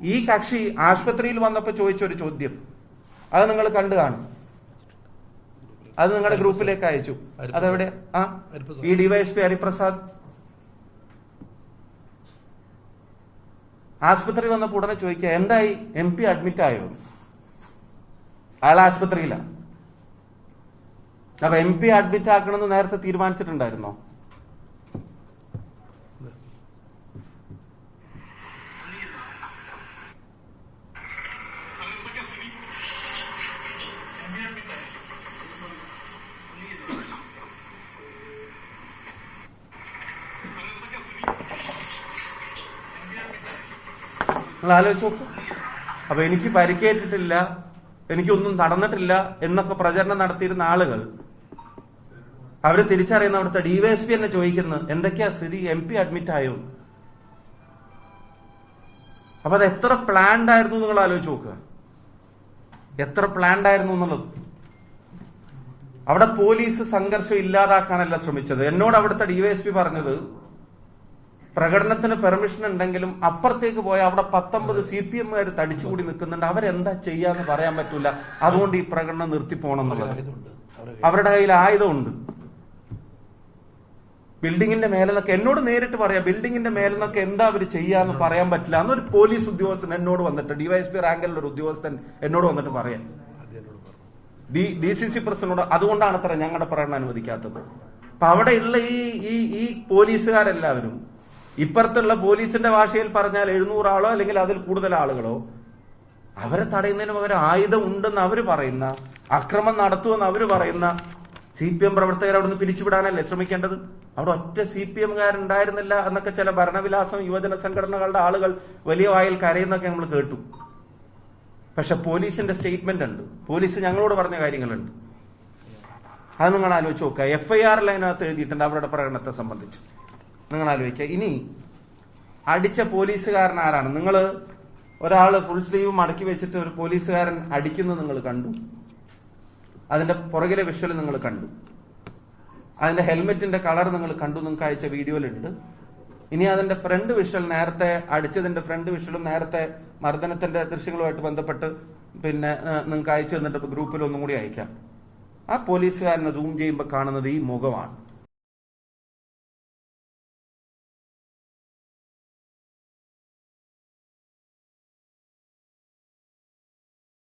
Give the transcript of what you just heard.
ഈ കക്ഷി ആശുപത്രിയിൽ വന്നപ്പോ ചോദിച്ച ഒരു ചോദ്യം. അത് നിങ്ങൾ കണ്ടു കാണും. അത് നിങ്ങളുടെ ഗ്രൂപ്പിലേക്ക് അയച്ചു. അതെവിടെ? ആ? ഈ ഡിവൈഎസ്പി ഹരിപ്രസാദ്. ആശുപത്രി വന്നപ്പോ ഉടനെ ചോദിക്കുക എന്തായി? എം പി അഡ്മിറ്റ് ആയോ? അയാൾ ആശുപത്രിയിലാണ് അപ്പൊ എം പി അഡ്മിറ്റ് ആക്കണമെന്ന് നേരത്തെ തീരുമാനിച്ചിട്ടുണ്ടായിരുന്നോ? നിങ്ങൾ ആലോചിച്ച് നോക്കൂ. അപ്പൊ എനിക്ക് പരിക്കേറ്റിട്ടില്ല എനിക്കൊന്നും നടന്നിട്ടില്ല എന്നൊക്കെ പ്രചരണം നടത്തിയിരുന്ന ആളുകൾ അവർ തിരിച്ചറിയുന്ന അവിടുത്തെ ഡിവൈഎസ്പി എന്നെ ചോദിക്കുന്നത് എന്തൊക്കെയാ സ്ഥിതി? എം പി അഡ്മിറ്റ് ആയോ? അപ്പൊ അത് എത്ര പ്ലാൻഡ് ആയിരുന്നു നിങ്ങൾ ആലോചിച്ച് നോക്കുക എത്ര പ്ലാൻഡ് ആയിരുന്നു എന്നുള്ളത്. അവിടെ പോലീസ് സംഘർഷം ഇല്ലാതാക്കാനല്ല ശ്രമിച്ചത്. എന്നോട് അവിടുത്തെ ഡിവൈഎസ്പി പറഞ്ഞത് പ്രകടനത്തിന് പെർമിഷൻ ഉണ്ടെങ്കിലും അപ്പുറത്തേക്ക് പോയ അവിടെ പത്തൊമ്പത് സി പി എമ്മുകാർ തടിച്ചുകൂടി നിൽക്കുന്നുണ്ട്. അവരെന്താ ചെയ്യാന്ന് പറയാൻ പറ്റൂല. അതുകൊണ്ട് ഈ പ്രകടനം നിർത്തിപ്പോണം എന്നുള്ളത്. അവരുടെ കയ്യിൽ ആയുധമുണ്ട്. ബിൽഡിങ്ങിന്റെ മേലെന്നൊക്കെ എന്നോട് നേരിട്ട് പറയാം. ബിൽഡിങ്ങിന്റെ മേലെന്നൊക്കെ എന്താ അവർ ചെയ്യാന്ന് പറയാൻ പറ്റില്ല. അന്നൊരു പോലീസ് ഉദ്യോഗസ്ഥൻ എന്നോട് വന്നിട്ട് ഡിവൈഎസ്പി റാങ്കിലുള്ള ഒരു ഉദ്യോഗസ്ഥൻ എന്നോട് വന്നിട്ട് പറയാം. ഡി ഡി സി സി പ്രസിഡന്റോട് അതുകൊണ്ടാണ് അത്ര ഞങ്ങളുടെ പ്രകടനം അനുവദിക്കാത്തത്. അപ്പൊ അവിടെയുള്ള ഈ ഈ പോലീസുകാരെല്ലാവരും ഇപ്പുറത്തുള്ള പോലീസിന്റെ ഭാഷയിൽ പറഞ്ഞാൽ എഴുന്നൂറ് ആളോ അല്ലെങ്കിൽ അതിൽ കൂടുതൽ ആളുകളോ അവരെ തടയുന്നതിന് പകരം ആയുധം ഉണ്ടെന്ന് അവർ പറയുന്ന അക്രമം നടത്തുമെന്ന് അവർ പറയുന്ന സി പി എം പ്രവർത്തകർ അവിടുന്ന് പിരിച്ചുവിടാനല്ലേ ശ്രമിക്കേണ്ടത്? അവിടെ ഒറ്റ സി പി എംകാരുണ്ടായിരുന്നില്ല എന്നൊക്കെ ചില ഭരണവിലാസം യുവജന സംഘടനകളുടെ ആളുകൾ വലിയ വായിൽ കരയുന്നൊക്കെ നമ്മൾ കേട്ടു. പക്ഷെ പോലീസിന്റെ സ്റ്റേറ്റ്മെന്റ് ഉണ്ട്. പോലീസ് ഞങ്ങളോട് പറഞ്ഞ കാര്യങ്ങളുണ്ട്. അത് നിങ്ങൾ ആലോചിച്ച് നോക്കുക. എഫ് ഐ ആറിൽ അതിനകത്ത് എഴുതിയിട്ടുണ്ട് അവരുടെ പ്രകടനത്തെ സംബന്ധിച്ച്. നിങ്ങൾ ആലോചിക്കുക ഇനി അടിച്ച പോലീസുകാരൻ ആരാണ് നിങ്ങൾ ഒരാൾ ഫുൾ സ്ലീവ് മടക്കി വെച്ചിട്ട് ഒരു പോലീസുകാരൻ അടിക്കുന്നത് നിങ്ങൾ കണ്ടു? അതിന്റെ പുറകിലെ വിഷ്വൽ നിങ്ങൾ കണ്ടു? അതിന്റെ ഹെൽമെറ്റിന്റെ കളർ നിങ്ങൾ കണ്ടു? നിങ്ങൾക്ക് അയച്ച വീഡിയോയിലുണ്ട്. ഇനി അതിന്റെ ഫ്രണ്ട് വിഷ്വൽ നേരത്തെ അടിച്ചതിന്റെ ഫ്രണ്ട് വിഷ്വലും നേരത്തെ മർദ്ദനത്തിന്റെ ദൃശ്യങ്ങളുമായിട്ട് ബന്ധപ്പെട്ട് പിന്നെ നിങ്ങൾക്ക് അയച്ചു തന്നിട്ട് ഗ്രൂപ്പിൽ ഒന്നും കൂടി അയക്കാം. ആ പോലീസുകാരനെ സൂം ചെയ്യുമ്പോൾ കാണുന്നത് ഈ മുഖമാണ്.